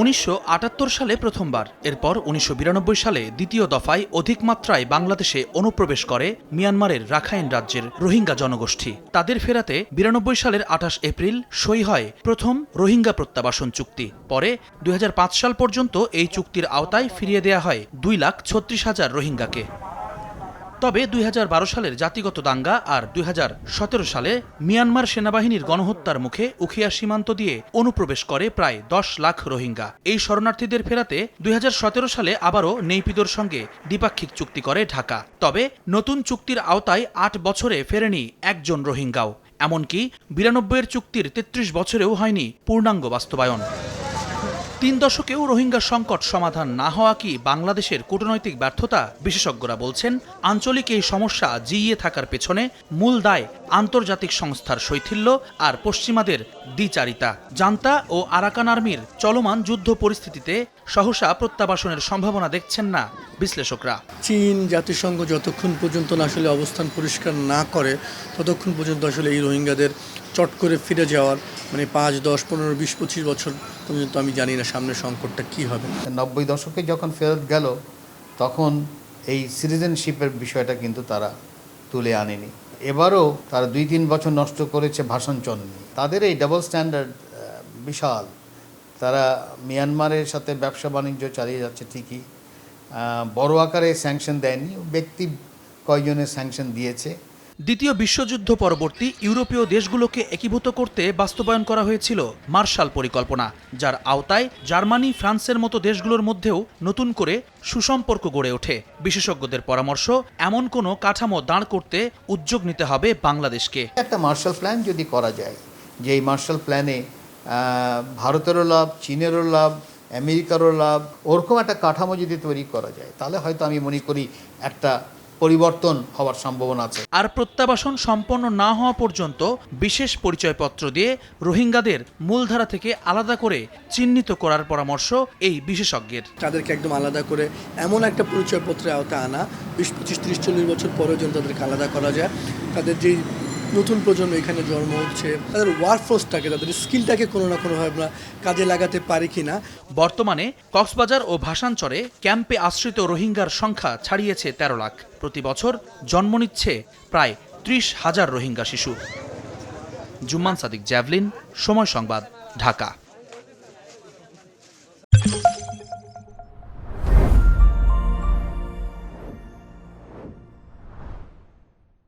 উনিশশো আটাত্তর সালে প্রথমবার। এরপর উনিশশো বিরানব্বই সালে দ্বিতীয় দফায় অধিক মাত্রায় বাংলাদেশে অনুপ্রবেশ করে মিয়ানমারের রাখাইন রাজ্যের রোহিঙ্গা জনগোষ্ঠী। তাদের ফেরাতে বিরানব্বই সালের আঠাশ এপ্রিল সই হয় প্রথম রোহিঙ্গা প্রত্যাবাসন চুক্তি। পরে দুই হাজার পাঁচ সাল পর্যন্ত এই চুক্তির আওতায় ফিরিয়ে দেয়া হয় দুই লাখ ছত্রিশ হাজার রোহিঙ্গাকে। তবে দুই হাজার বারো সালের জাতিগত দাঙ্গা আর দুই হাজার সতেরো সালে মিয়ানমার সেনাবাহিনীর গণহত্যার মুখে উখিয়া সীমান্ত দিয়ে অনুপ্রবেশ করে প্রায় দশ লাখ রোহিঙ্গা। এই শরণার্থীদের ফেরাতে দুই হাজার সতেরো সালে আবারও নেইপিদোর সঙ্গে দ্বিপাক্ষিক চুক্তি করে ঢাকা। তবে নতুন চুক্তির আওতায় আট বছরে ফেরেনি একজন রোহিঙ্গাও। এমনকি বিরানব্বইয়ের চুক্তির তেত্রিশ বছরেও হয়নি পূর্ণাঙ্গ বাস্তবায়ন। তিন দশকেও রোহিঙ্গা সংকট সমাধান না হওয়া কি বাংলাদেশের কূটনৈতিক ব্যর্থতা? বিশেষজ্ঞরা বলছেন, আঞ্চলিক এই সমস্যা জিইয়ে থাকার পেছনে মূল দায় আন্তর্জাতিক সংস্থার শৈথিল্য আর পশ্চিমাদের দ্বিচারিতা। জান্তা ও আরাকান আর্মির চলমান যুদ্ধ পরিস্থিতিতে সহসা প্রত্যাবাসনের সম্ভাবনা দেখছেন না বিশ্লেষকরা। চীন জাতিসংঘ যতক্ষণ পর্যন্ত না আসলে অবস্থান পরিষ্কার না করে ততক্ষণ পর্যন্ত আসলে এই রোহিঙ্গাদের চট করে ফিরে যাওয়ার মানে পাঁচ দশ পনেরো বিশ পঁচিশ বছর পর্যন্ত আমি জানি না সামনের সংকটটা কি হবে। নব্বই দশকে যখন ফেরত গেল তখন এই সিটিজেনশিপের বিষয়টা কিন্তু তারা তুলে আনেনি। এবারও তারা দুই তিন বছর নষ্ট করেছে ভাষণচন নিয়ে তাদের এই ডাবল স্ট্যান্ডার্ড বিশাল। তারা মিয়ানমারের সাথে ব্যবসা বাণিজ্য চালিয়ে যাচ্ছে ঠিকই। বড় আকারে স্যাংশন দেয়নি ব্যক্তি কয়জনের স্যাংশন দিয়েছে। দ্বিতীয় বিশ্বযুদ্ধ পরবর্তী ইউরোপীয় দেশগুলোকে একীভূত করতে বাস্তবায়ন করা হয়েছিল মার্শাল পরিকল্পনা যার আওতায় জার্মানি ফ্রান্সের মতো দেশগুলোর মধ্যেও নতুন করে সুসম্পর্ক গড়ে ওঠে। বিশেষজ্ঞদের পরামর্শ এমন কোনো কাঠামো দাঁড় করতে উদ্যোগ নিতে হবে বাংলাদেশকে। একটা মার্শাল প্ল্যান যদি করা যায় যে এই মার্শাল প্ল্যানে ভারতেরও লাভ চীনেরও লাভ আমেরিকারও লাভ ওরকম একটা কাঠামো যদি তৈরি করা যায় তাহলে হয়তো আমি মনে করি একটা পরিবর্তন হওয়ার সম্ভাবনা আছে। আর প্রত্যাবাসন সম্পন্ন না হওয়া পর্যন্ত বিশেষ পরিচয়পত্র দিয়ে রোহিঙ্গাদের মূলধারা থেকে আলাদা করে চিহ্নিত করার পরামর্শ এই বিশেষজ্ঞের। তাদেরকে একদম আলাদা করে এমন একটা পরিচয়পত্রে আওতা আনা বিশ পঁচিশ ত্রিশ চল্লিশ বছর পরেও যেন তাদেরকে আলাদা করা যায়। তাদের যেই নতুন প্রজন্ম এখানে জন্ম হচ্ছে, তাদের ওয়ার্কফোর্সটাকে তাদের স্কিলটাকে কোনো না কোনোভাবে আমরা কাজে লাগাতে পারি কি না বর্তমানে কক্সবাজার ও ভাসানচরে ক্যাম্পে আশ্রিত রোহিঙ্গার সংখ্যা ছাড়িয়েছে তেরো লাখ। প্রতি বছর জন্ম নিচ্ছে প্রায় ত্রিশ হাজার রোহিঙ্গা শিশু। জুম্মান সাদিক, জ্যাভলিন, সময় সংবাদ, ঢাকা।